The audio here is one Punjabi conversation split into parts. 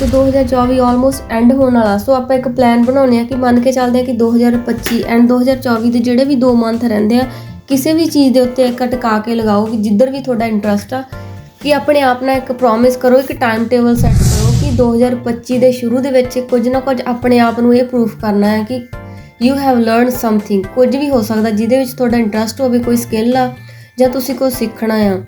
ਤੇ 2024 ਆਲਮੋਸਟ ਐਂਡ ਹੋਣ ਵਾਲਾ। ਸੋ ਆਪਾਂ ਇੱਕ ਪਲਾਨ ਬਣਾਉਨੇ ਆ ਕਿ ਮੰਨ ਕੇ ਚੱਲਦੇ ਆ ਕਿ 2025 ਐਂਡ 2024 ਦੇ ਜਿਹੜੇ ਵੀ 2 ਮੰਥ ਰਹਿੰਦੇ ਆ, ਕਿਸੇ ਵੀ ਚੀਜ਼ ਦੇ ਉੱਤੇ ਇੱਕ ਟਿਕਾ ਕੇ ਲਗਾਓ ਕਿ ਜਿੱਧਰ ਵੀ ਤੁਹਾਡਾ ਇੰਟਰਸਟ ਆ, ਕਿ ਆਪਣੇ ਆਪ ਨਾਲ ਇੱਕ ਪ੍ਰੋਮਿਸ ਕਰੋ, ਇੱਕ ਟਾਈਮ ਟੇਬਲ ਸੈੱਟ ਕਰੋ ਕਿ 2025 ਦੇ ਸ਼ੁਰੂ ਦੇ ਵਿੱਚ ਕੁਝ ਨਾ ਕੁਝ ਆਪਣੇ ਆਪ ਨੂੰ ਇਹ ਪ੍ਰੂਫ ਕਰਨਾ ਹੈ ਕਿ ਯੂ ਹੈਵ ਲਰਨਡ ਸਮਥਿੰਗ ਕੁਝ ਵੀ ਹੋ ਸਕਦਾ, ਜਿਹਦੇ ਵਿੱਚ ਤੁਹਾਡਾ ਇੰਟਰਸਟ ਹੋਵੇ, ਕੋਈ ਸਕਿੱਲ ਆ ਜਾਂ ਤੁਸੀਂ ਕੁਝ ਸਿੱਖਣਾ ਆ।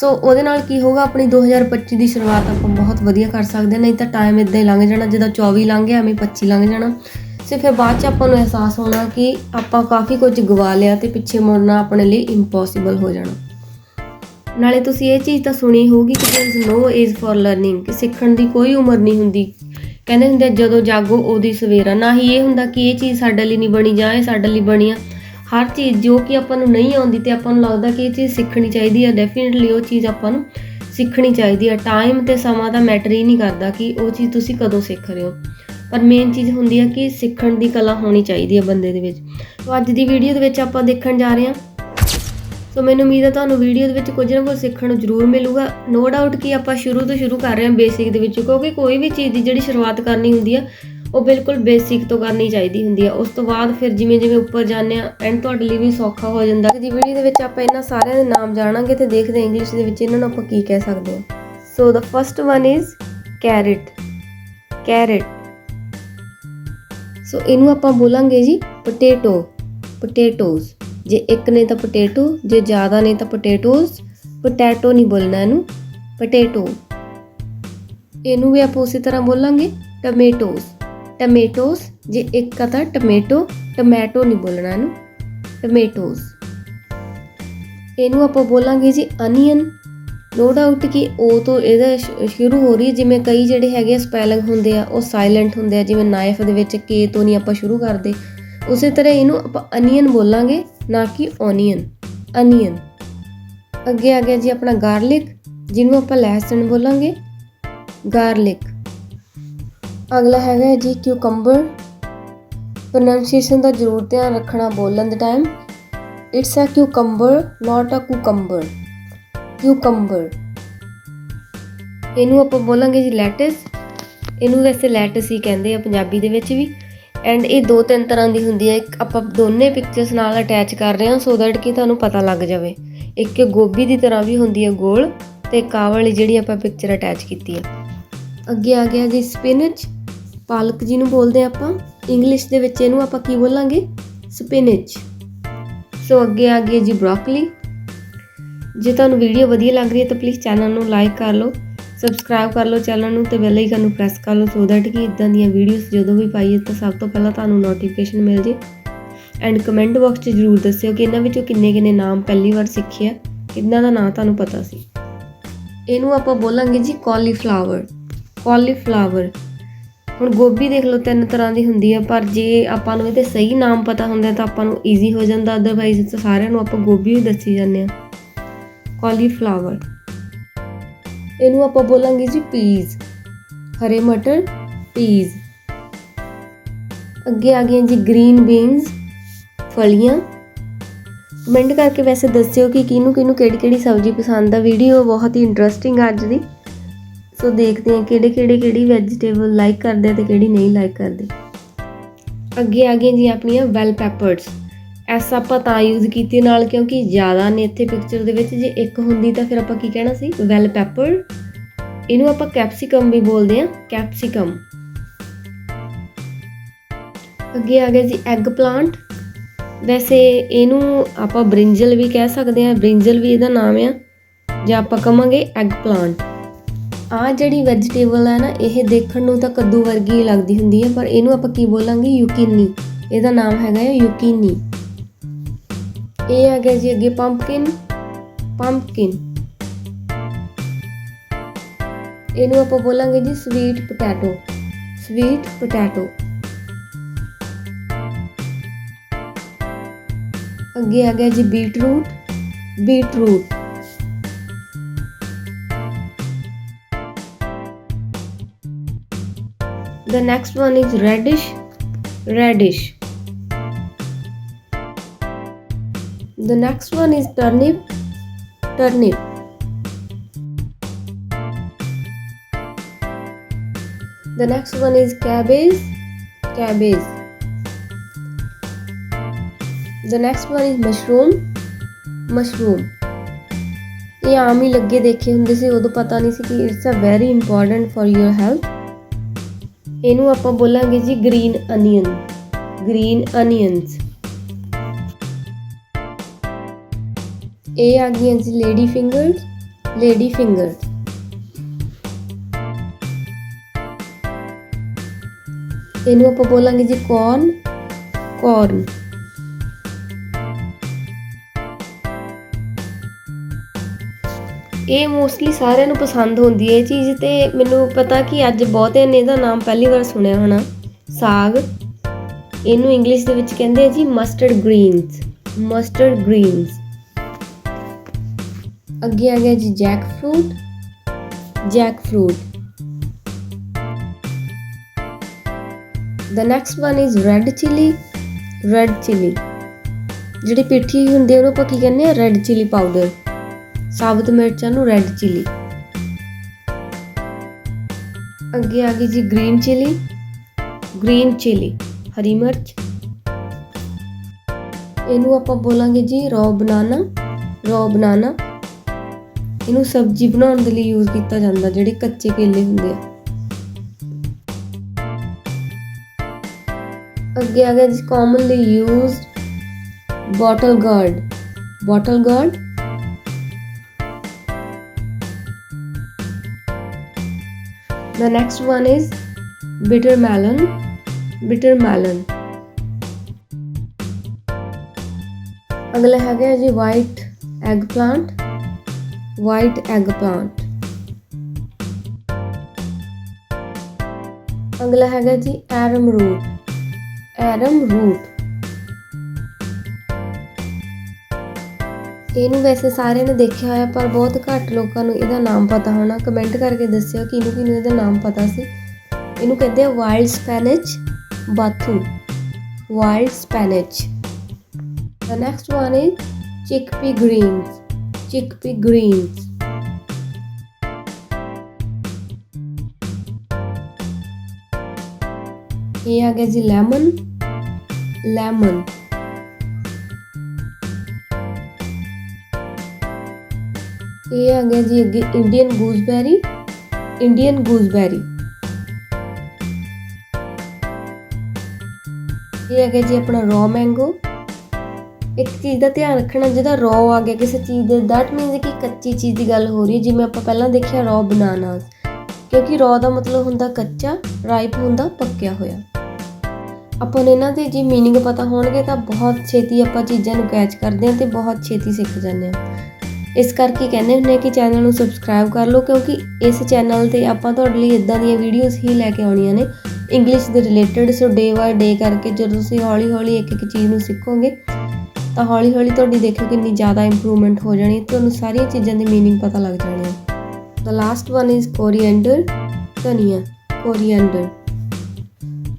ਸੋ ਉਹਦੇ ਨਾਲ ਕੀ ਹੋਗਾ ਆਪਣੀ 2025 ਦੀ ਸ਼ੁਰੂਆਤ ਆਪਾਂ ਬਹੁਤ ਵਧੀਆ ਕਰ ਸਕਦੇ ਹਾਂ, ਨਹੀਂ ਤਾਂ ਟਾਈਮ ਇਦਾਂ ਹੀ ਲੰਘ ਜਾਣਾ ਜਿੱਦਾਂ 24 ਲੰਘ ਗਿਆ ਐਵੇਂ 25 ਲੰਘ ਜਾਣਾ। ਸੇ ਫਿਰ ਬਾਅਦ ਚ ਆਪਾਂ ਨੂੰ ਅਹਿਸਾਸ ਹੋਣਾ ਕਿ ਆਪਾਂ ਕਾਫੀ ਕੁਝ ਗਵਾ ਲਿਆ ਤੇ ਪਿੱਛੇ ਮੁੜਨਾ ਆਪਣੇ ਲਈ ਇੰਪੋਸੀਬਲ ਹੋ ਜਾਣਾ। ਨਾਲੇ ਤੁਸੀਂ ਇਹ ਚੀਜ਼ ਤਾਂ ਸੁਣੀ ਹੋਊਗੀ ਕਿ there is no age for learning ਕਿ ਸਿੱਖਣ ਦੀ ਕੋਈ ਉਮਰ ਨਹੀਂ ਹੁੰਦੀ। ਕਹਿੰਦੇ ਹੁੰਦੇ ਜਦੋਂ ਜਾਗੋ ਉਹਦੀ ਸਵੇਰਾ। ਨਾ ਹੀ ਇਹ ਹੁੰਦਾ ਕਿ ਇਹ ਚੀਜ਼ ਸਾਡੇ ਲਈ ਨਹੀਂ ਬਣੀ ਜਾਂ ਇਹ ਸਾਡੇ ਲਈ ਬਣੀ ਆ। ਹਰ ਚੀਜ਼ ਜੋ ਕਿ ਆਪਾਂ ਨੂੰ ਨਹੀਂ ਆਉਂਦੀ ਤੇ ਆਪਾਂ ਨੂੰ ਲੱਗਦਾ ਕਿ ਇਹ ਚੀਜ਼ ਸਿੱਖਣੀ ਚਾਹੀਦੀ ਹੈ ਡੈਫੀਨਿਟਲੀ ਉਹ ਚੀਜ਼ ਆਪਾਂ ਨੂੰ ਸਿੱਖਣੀ ਚਾਹੀਦੀ ਹੈ ਟਾਈਮ ਤੇ ਸਮਾਂ ਦਾ ਮੈਟਰ ਹੀ ਨਹੀਂ ਕਰਦਾ ਕਿ ਉਹ ਚੀਜ਼ ਤੁਸੀਂ ਕਦੋਂ ਸਿੱਖ ਰਹੇ ਹੋ। ਪਰ ਮੇਨ ਚੀਜ਼ ਹੁੰਦੀ ਹੈ ਕਿ ਸਿੱਖਣ ਦੀ ਕਲਾ ਹੋਣੀ ਚਾਹੀਦੀ ਹੈ ਬੰਦੇ ਦੇ ਵਿੱਚ। ਸੋ ਅੱਜ ਦੀ ਵੀਡੀਓ ਦੇ ਵਿੱਚ ਆਪਾਂ ਦੇਖਣ ਜਾ ਰਹੇ ਹਾਂ ਸੋ ਮੈਨੂੰ ਉਮੀਦ ਹੈ ਤੁਹਾਨੂੰ ਵੀਡੀਓ ਦੇ ਵਿੱਚ ਕੁਝ ਨਾ ਕੁਝ ਸਿੱਖਣ ਨੂੰ ਜ਼ਰੂਰ ਮਿਲੂਗਾ। ਨੋ ਡਾਊਟ ਕਿ ਆਪਾਂ ਸ਼ੁਰੂ ਤੋਂ ਸ਼ੁਰੂ ਕਰ ਰਹੇ ਹਾਂ ਬੇਸਿਕ ਦੇ ਵਿੱਚ, ਕਿਉਂਕਿ ਕੋਈ ਵੀ ਚੀਜ਼ ਦੀ ਜਿਹੜੀ ਸ਼ੁਰੂਆਤ ਕਰਨੀ ਹੁੰਦੀ ਹੈ ਉਹ ਬਿਲਕੁਲ ਬੇਸਿਕ ਤੋਂ ਕਰਨੀ ਚਾਹੀਦੀ ਹੁੰਦੀ ਆ ਉਸ ਤੋਂ ਬਾਅਦ ਫਿਰ ਜਿਵੇਂ ਜਿਵੇਂ ਉੱਪਰ ਜਾਂਦੇ ਆ ਐਂਡ ਤੁਹਾਡੇ ਲਈ ਵੀ ਸੌਖਾ ਹੋ ਜਾਂਦਾ। ਅੱਜ ਦੀ ਵੀਡੀਓ ਦੇ ਵਿੱਚ ਆਪਾਂ ਇਹਨਾਂ ਸਾਰਿਆਂ ਦੇ ਨਾਮ ਜਾਣਾਂਗੇ ਤੇ ਦੇਖਦੇ ਹਾਂ ਇੰਗਲਿਸ਼ ਦੇ ਵਿੱਚ ਇਹਨਾਂ ਨੂੰ ਆਪਾਂ ਕੀ ਕਹਿ ਸਕਦੇ ਹਾਂ। So the first one is carrot carrot so ਇਹਨੂੰ ਆਪਾਂ ਬੋਲਾਂਗੇ ਜੀ ਪੋਟੇਟੋ ਪੋਟੇਟੋਜ਼ ਜੇ ਇੱਕ ਨੇ ਤਾਂ ਪੋਟੇਟੋ ਜੇ ਜ਼ਿਆਦਾ ਨੇ ਤਾਂ ਪੋਟੇਟੋਜ਼ ਪੋਟੈਟੋ ਨਹੀਂ ਬੋਲਣਾ ਇਹਨੂੰ ਪੋਟੇਟੋ ਇਹਨੂੰ ਵੀ ਆਪਾਂ ਉਸੇ ਤਰ੍ਹਾਂ ਬੋਲਾਂਗੇ ਟਮੇਟੋਜ਼ ਟਮੇਟੋਸ ਜੇ ਇੱਕ ਆ ਤਾਂ ਟਮੇਟੋ ਟਮੈਟੋ ਨਹੀਂ ਬੋਲਣਾ ਇਹਨੂੰ। ਟਮੇਟੋਸ ਇਹਨੂੰ ਆਪਾਂ ਬੋਲਾਂਗੇ ਜੀ ਅਨੀਅਨ ਨੋ ਡਾਊਟ ਕਿ ਉਹ ਤੋਂ ਇਹਦਾ ਸ਼ੁਰੂ ਹੋ ਰਹੀ ਜਿਵੇਂ ਕਈ ਜਿਹੜੇ ਹੈਗੇ ਆ ਸਪੈਲਿੰਗ ਹੁੰਦੇ ਆ, ਉਹ ਸਾਇਲੈਂਟ ਹੁੰਦੇ ਆ, ਜਿਵੇਂ ਨਾਈਫ ਦੇ ਵਿੱਚ ਕੇ ਤੋਂ ਨਹੀਂ ਆਪਾਂ ਸ਼ੁਰੂ ਕਰਦੇ। ਉਸੇ ਤਰ੍ਹਾਂ ਇਹਨੂੰ ਆਪਾਂ ਅਨੀਅਨ ਬੋਲਾਂਗੇ, ਨਾ ਕਿ ਓਨੀਅਨ ਅਨੀਅਨ ਅੱਗੇ ਆ ਗਿਆ ਜੀ ਆਪਣਾ ਗਾਰਲਿਕ ਜਿਹਨੂੰ ਆਪਾਂ ਲਹਿਸਨ ਬੋਲਾਂਗੇ। ਗਾਰਲਿਕ ਅਗਲਾ ਹੈਗਾ ਹੈ ਜੀ ਕਿਊਕੰਬਰ ਪ੍ਰੋਨਾਂਸੀਏਸ਼ਨ ਦਾ ਜ਼ਰੂਰ ਧਿਆਨ ਰੱਖਣਾ ਬੋਲਣ ਦੇ ਟਾਈਮ ਇਟਸ ਅ ਕਿਊਕੰਬਰ ਨਾਟ ਅ ਕੁਕੰਬਰ ਕਿਊਕੰਬਰ ਇਹਨੂੰ ਆਪਾਂ ਬੋਲਾਂਗੇ ਜੀ ਲੈਟਸ ਇਹਨੂੰ ਵੈਸੇ ਲੈਟਸ ਹੀ ਕਹਿੰਦੇ ਆ ਪੰਜਾਬੀ ਦੇ ਵਿੱਚ ਵੀ। ਐਂਡ ਇਹ ਦੋ ਤਿੰਨ ਤਰ੍ਹਾਂ ਦੀ ਹੁੰਦੀ ਹੈ। ਇੱਕ ਆਪਾਂ ਦੋਨੇ ਪਿਕਚਰਸ ਨਾਲ ਅਟੈਚ ਕਰ ਰਹੇ ਹਾਂ ਸੋ ਦੈਟ ਕਿ ਤੁਹਾਨੂੰ ਪਤਾ ਲੱਗ ਜਾਵੇ। ਇੱਕ ਗੋਭੀ ਦੀ ਤਰ੍ਹਾਂ ਵੀ ਹੁੰਦੀ ਹੈ ਗੋਲ ਤੇ ਕਾਹ ਜਿਹੜੀ ਆਪਾਂ ਪਿਕਚਰ ਅਟੈਚ ਕੀਤੀ ਹੈ। ਅੱਗੇ ਆ ਗਿਆ ਜੀ ਸਪਿਨਚ ਪਾਲਕ ਜਿਹਨੂੰ ਬੋਲਦੇ ਆ ਆਪਾਂ। ਇੰਗਲਿਸ਼ ਦੇ ਵਿੱਚ ਇਹਨੂੰ ਆਪਾਂ ਕੀ ਬੋਲਾਂਗੇ? ਸਪਿਨਚ ਸੋ ਅੱਗੇ ਆ ਗਿਆ ਜੀ ਬ੍ਰੋਕਲੀ ਜੇ ਤੁਹਾਨੂੰ ਵੀਡੀਓ ਵਧੀਆ ਲੱਗ ਰਹੀ ਹੈ ਤਾਂ ਪਲੀਜ਼ ਚੈਨਲ ਨੂੰ ਲਾਈਕ ਕਰ ਲਓ ਸਬਸਕ੍ਰਾਈਬ ਕਰ ਲਓ ਚੈਨਲ ਨੂੰ ਤੇ ਬੈਲ ਆਈਕਨ ਨੂੰ ਪ੍ਰੈਸ ਕਰ ਲਓ ਸੋ ਦੈਟ ਕਿ ਇਦਾਂ ਦੀਆਂ ਵੀਡੀਓਜ਼ ਜਦੋਂ ਵੀ ਪਾਈਏ ਤਾਂ ਸਭ ਤੋਂ ਪਹਿਲਾਂ ਤੁਹਾਨੂੰ ਨੋਟੀਫਿਕੇਸ਼ਨ ਮਿਲ ਜੇ। ਐਂਡ ਕਮੈਂਟ ਬਾਕਸ 'ਚ ਜਰੂਰ ਦੱਸਿਓ ਕਿ ਇਹਨਾਂ ਵਿੱਚੋਂ ਕਿੰਨੇ ਕਿੰਨੇ ਨਾਮ ਪਹਿਲੀ ਵਾਰ ਸਿੱਖੇ ਆ, ਕਿੰਨਾਂ ਦਾ ਨਾਂ ਤੁਹਾਨੂੰ ਪਤਾ ਸੀ। ਇਹਨੂੰ ਆਪਾਂ ਬੋਲਾਂਗੇ ਜੀ ਕਾਲੀਫਲਾਵਰ ਕਾਲੀਫਲਾਵਰ ਹੁਣ ਗੋਭੀ ਦੇਖ ਲਓ, ਤਿੰਨ ਤਰ੍ਹਾਂ ਦੀ ਹੁੰਦੀ ਆ, ਪਰ ਜੇ ਆਪਾਂ ਨੂੰ ਇਹਦੇ ਸਹੀ ਨਾਮ ਪਤਾ ਹੁੰਦਾ ਤਾਂ ਆਪਾਂ ਨੂੰ ਈਜ਼ੀ ਹੋ ਜਾਂਦਾ ਅਦਰਵਾਈਜ਼ ਤਾਂ ਸਾਰਿਆਂ ਨੂੰ ਆਪਾਂ ਗੋਭੀ ਹੀ ਦੱਸੀ ਜਾਂਦੇ ਆ ਕਾਲੀਫਲਾਵਰ ਇਹਨੂੰ ਆਪਾਂ ਬੋਲਾਂਗੇ ਜੀ ਪੀਜ਼ ਹਰੇ ਮਟਰ ਪੀਜ਼ ਅੱਗੇ ਆ ਗਈਆਂ ਜੀ ਗ੍ਰੀਨ ਬੀਨਸ ਫਲੀਆਂ। ਕਮੈਂਟ ਕਰਕੇ ਵੈਸੇ ਦੱਸਿਓ ਕਿ ਕਿਹਨੂੰ ਕਿਹਨੂੰ ਕਿਹੜੀ ਕਿਹੜੀ ਸਬਜ਼ੀ ਪਸੰਦ ਆ। ਵੀਡੀਓ ਬਹੁਤ ਹੀ ਇੰਟਰਸਟਿੰਗ ਆ ਅੱਜ ਦੀ। ਸੋ ਦੇਖਦੇ ਹਾਂ ਕਿਹੜੇ ਕਿਹੜੇ ਕਿਹੜੀ ਵੈਜੀਟੇਬਲ ਲਾਈਕ ਕਰਦੇ ਆ ਤੇ ਕਿਹੜੀ ਨਹੀਂ ਲਾਈਕ ਕਰਦੇ। ਅੱਗੇ ਆ ਗਈਆਂ ਜੀ ਆਪਣੀਆਂ ਵੈਲ ਪੈਪਰਸ ਐਸ ਆਪਾਂ ਤਾਂ ਯੂਜ਼ ਕੀਤੀ ਨਾਲ ਕਿਉਂਕਿ ਜ਼ਿਆਦਾ ਨੇ ਇੱਥੇ ਪਿਕਚਰ ਦੇ ਵਿੱਚ। ਜੇ ਇੱਕ ਹੁੰਦੀ ਤਾਂ ਫਿਰ ਆਪਾਂ ਕੀ ਕਹਿਣਾ ਸੀ? ਵੈਲ ਪੈਪਰ ਇਹਨੂੰ ਆਪਾਂ ਕੈਪਸਿਕਮ ਵੀ ਬੋਲਦੇ ਆ ਕੈਪਸਿਕਮ ਅੱਗੇ ਆ ਗਿਆ ਜੀ ਐਗ ਪਲਾਂਟ ਵੈਸੇ ਇਹਨੂੰ ਆਪਾਂ ਬ੍ਰਿੰਜਲ ਵੀ ਕਹਿ ਸਕਦੇ ਆ ਬ੍ਰਿੰਜਲ ਵੀ ਇਹਦਾ ਨਾਮ ਆ। ਜਾਂ ਆਪਾਂ ਕਵਾਂਗੇ ਐਗ ਪਲਾਂਟ ਆ ਜਿਹੜੀ ਵੈਜੀਟੇਬਲ ਹੈ ਨਾ, ਇਹ ਦੇਖਣ ਨੂੰ ਤਾਂ ਕੱਦੂ ਵਰਗੀ ਹੀ ਲੱਗਦੀ ਹੁੰਦੀ ਹੈ, ਪਰ ਇਹਨੂੰ ਆਪਾਂ ਕੀ ਬੋਲਾਂਗੇ? ਯੂਕੀਨੀ। ਇਹਦਾ ਨਾਮ ਹੈਗਾ ਹੈ ਯੂਕੀਨੀ। ਇਹ ਆ ਗਿਆ ਜੀ ਅੱਗੇ ਪੰਪਕਿਨ ਪੰਪਕਿਨ ਇਹਨੂੰ ਆਪਾਂ ਬੋਲਾਂਗੇ ਜੀ ਸਵੀਟ ਪੋਟੈਟੋ ਸਵੀਟ ਪੋਟੈਟੋ ਅੱਗੇ ਆ ਗਿਆ ਜੀ beetroot beetroot The next one is reddish. Reddish. The next one is turnip. Turnip. The next one is cabbage. Cabbage. The next one is mushroom. Mushroom. ਇਹ ਆਮ ਹੀ ਲੱਗੇ ਦੇਖੇ ਹੁੰਦੇ ਸੀ ਉਦੋਂ ਪਤਾ ਨਹੀਂ ਸੀ ਕਿ it's a very important for your health ਇਹਨੂੰ ਆਪਾਂ ਬੋਲਾਂਗੇ ਜੀ ਗ੍ਰੀਨ ਅਨੀਅਨ ਗ੍ਰੀਨ ਅਨੀਅਨਸ ਇਹ ਆ ਗਈਆਂ ਜੀ ਲੇਡੀ ਫਿੰਗਰਸ ਲੇਡੀ ਫਿੰਗਰ ਇਹਨੂੰ ਆਪਾਂ ਬੋਲਾਂਗੇ ਜੀ ਕੌਰਨ ਕੌਰਨ ਇਹ ਮੋਸਟਲੀ ਸਾਰਿਆਂ ਨੂੰ ਪਸੰਦ ਹੁੰਦੀ ਹੈ ਇਹ ਚੀਜ਼ ਤੇ ਮੈਨੂੰ ਪਤਾ ਕਿ ਅੱਜ ਬਹੁਤੇ ਨੇ ਇਹਦਾ ਨਾਮ ਪਹਿਲੀ ਵਾਰ ਸੁਣਿਆ ਹੋਣਾ। ਸਾਗ। ਇਹਨੂੰ ਇੰਗਲਿਸ਼ ਦੇ ਵਿੱਚ ਕਹਿੰਦੇ ਆ ਜੀ ਮਸਟਰਡ ਗ੍ਰੀਨਸ ਮਸਟਰਡ ਗ੍ਰੀਨਸ ਅੱਗੇ ਆ ਗਿਆ ਜੀ jackfruit jackfruit the next one is red chili red chili ਜਿਹੜੀ ਪਿੱਠੀ ਹੁੰਦੀ ਹੈ ਉਹਨੂੰ ਆਪਾਂ ਕੀ ਕਹਿੰਦੇ ਆ? ਰੈੱਡ ਚਿਲੀ ਪਾਊਡਰ ਸਾਬਤ ਮਿਰਚਾਂ ਨੂੰ ਰੈੱਡ ਚਿਲੀ ਅੱਗੇ ਆ ਗਈ ਜੀ ਗ੍ਰੀਨ ਚਿਲੀ ਗ੍ਰੀਨ ਚਿਲੀ ਹਰੀ ਮਿਰਚ। ਇਹਨੂੰ ਆਪਾਂ ਬੋਲਾਂਗੇ ਜੀ ਰॉ ਬਨਾਨਾ ਰॉ ਬਨਾਨਾ ਇਹਨੂੰ ਸਬਜ਼ੀ ਬਣਾਉਣ ਦੇ ਲਈ ਯੂਜ਼ ਕੀਤਾ ਜਾਂਦਾ, ਜਿਹੜੇ ਕੱਚੇ ਕੇਲੇ ਹੁੰਦੇ ਆ। ਅੱਗੇ ਆ ਗਿਆ ਜੀ commonly used bottle gourd bottle gourd The next one is bitter melon. Bitter melon. ਅਗਲਾ ਹੈਗਾ ਜੀ white egg plant white egg plant ਅਗਲਾ ਹੈਗਾ ਜੀ ਐਰਮ ਰੂਟ ਐਰਮ ਰੂਟ ਇਹਨੂੰ ਵੈਸੇ ਸਾਰਿਆਂ ਨੇ ਦੇਖਿਆ ਹੋਇਆ, ਪਰ ਬਹੁਤ ਘੱਟ ਲੋਕਾਂ ਨੂੰ ਇਹਦਾ ਨਾਮ ਪਤਾ ਹੋਣਾ। ਕਮੈਂਟ ਕਰਕੇ ਦੱਸਿਓ ਕਿਹਨੂੰ ਕਿਹਨੂੰ ਇਹਦਾ ਨਾਮ ਪਤਾ ਸੀ। ਇਹਨੂੰ ਕਹਿੰਦੇ ਆ wild spinach ਬਾਥੂ। Wild spinach The next one is chickpea greens. Chickpea greens. ਇਹ ਆ ਗਿਆ ਜੀ ਲੈਮਨ ਲੈਮਨ ਇਹ ਆ ਗਿਆ ਜੀ ਅੱਗੇ ਇੰਡੀਅਨ ਗੂਸਬੈਰੀ ਇੰਡੀਅਨ ਗੂਸਬੈਰੀ ਇਹ ਆ ਗਿਆ ਜੀ ਆਪਣਾ ਰॉ ਮੈਂਗੋ ਇੱਕ ਚੀਜ਼ ਦਾ ਧਿਆਨ ਰੱਖਣਾ ਜਿਹਦਾ ਰॉ ਆ ਗਿਆ ਕਿਸੇ ਚੀਜ਼ ਦੇ ਦੈਟ ਮੀਨਸ ਕਿ ਕੱਚੀ ਚੀਜ਼ ਦੀ ਗੱਲ ਹੋ ਰਹੀ ਹੈ ਜਿਵੇਂ ਆਪਾਂ ਪਹਿਲਾਂ ਦੇਖਿਆ ਰॉ ਬਨਾਨਾਸ ਕਿਉਂਕਿ ਰॉ ਦਾ ਮਤਲਬ ਹੁੰਦਾ ਕੱਚਾ ਰਾਈਪ ਹੁੰਦਾ ਪੱਕਿਆ ਹੋਇਆ ਆਪਾਂ ਨੂੰ ਇਹਨਾਂ ਦੇ ਜੀ मीनिंग ਪਤਾ ਹੋਣਗੇ ਤਾਂ ਬਹੁਤ ਛੇਤੀ ਆਪਾਂ ਚੀਜ਼ਾਂ ਨੂੰ ਕੈਚ ਕਰਦੇ ਹਾਂ ਤੇ ਬਹੁਤ ਛੇਤੀ ਸਿੱਖ ਜਾਂਦੇ ਹਾਂ ਇਸ ਕਰਕੇ ਕਹਿੰਦੇ ਹੁੰਦੇ ਆ ਕਿ ਚੈਨਲ ਨੂੰ ਸਬਸਕ੍ਰਾਈਬ ਕਰ ਲਓ ਕਿਉਂਕਿ ਇਸ ਚੈਨਲ ਤੇ ਆਪਾਂ ਤੁਹਾਡੇ ਲਈ ਇਦਾਂ ਦੀਆਂ ਵੀਡੀਓਜ਼ ਹੀ ਲੈ ਕੇ ਆਉਣੀਆਂ ਨੇ ਇੰਗਲਿਸ਼ ਦੇ related so day by day ਕਰਕੇ ਜਦੋਂ ਤੁਸੀਂ ਹੌਲੀ-ਹੌਲੀ ਇੱਕ ਇੱਕ ਚੀਜ਼ ਨੂੰ ਸਿੱਖੋਗੇ ਤਾਂ ਹੌਲੀ-ਹੌਲੀ ਤੁਹਾਡੀ ਦੇਖੋ ਕਿੰਨੀ ਜ਼ਿਆਦਾ ਇੰਪਰੂਵਮੈਂਟ ਹੋ ਜਾਣੀ ਤੁਹਾਨੂੰ ਸਾਰੀਆਂ ਚੀਜ਼ਾਂ ਦੀ मीनिंग ਪਤਾ ਲੱਗ ਜਾਣੀ ਹੈ the last one is coriander ਧਨੀਆ ਕੋਰੀਐਂਡਰ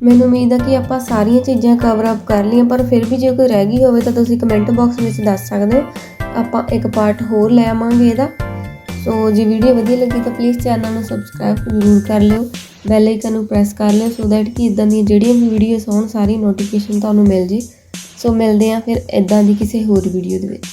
ਮੈਨੂੰ ਉਮੀਦ ਹੈ ਕਿ ਆਪਾਂ ਸਾਰੀਆਂ ਚੀਜ਼ਾਂ ਕਵਰ ਅਪ ਕਰ ਲਈਆਂ ਪਰ ਫਿਰ ਵੀ ਜੇ ਕੋਈ ਰਹਿ ਗਈ ਹੋਵੇ ਤਾਂ ਤੁਸੀਂ ਕਮੈਂਟ ਬਾਕਸ ਵਿੱਚ ਦੱਸ ਸਕਦੇ ਹੋ ਆਪਾਂ ਇੱਕ ਪਾਰਟ ਹੋਰ ਲੈ ਆਵਾਂਗੇ ਇਹਦਾ। ਸੋ ਜੇ ਵੀਡੀਓ ਵਧੀਆ ਲੱਗੀ ਤਾਂ ਪਲੀਜ਼ ਚੈਨਲ ਨੂੰ ਸਬਸਕ੍ਰਾਈਬ ਜ਼ਰੂਰ ਕਰ ਲਿਓ। ਬੈਲ ਆਈਕਨ ਨੂੰ ਪ੍ਰੈਸ ਕਰ ਲਿਓ ਸੋ ਦੈਟ ਕਿ ਇਦਾਂ ਦੀਆਂ ਜਿਹੜੀਆਂ ਵੀ ਵੀਡੀਓਜ਼ ਹੋਣ, ਸਾਰੀ ਨੋਟੀਫਿਕੇਸ਼ਨ ਤੁਹਾਨੂੰ ਮਿਲ ਜੇ। ਸੋ ਮਿਲਦੇ ਆਂ ਫਿਰ ਇਦਾਂ ਦੀ ਕਿਸੇ ਹੋਰ ਵੀਡੀਓ ਦੇ ਵਿੱਚ।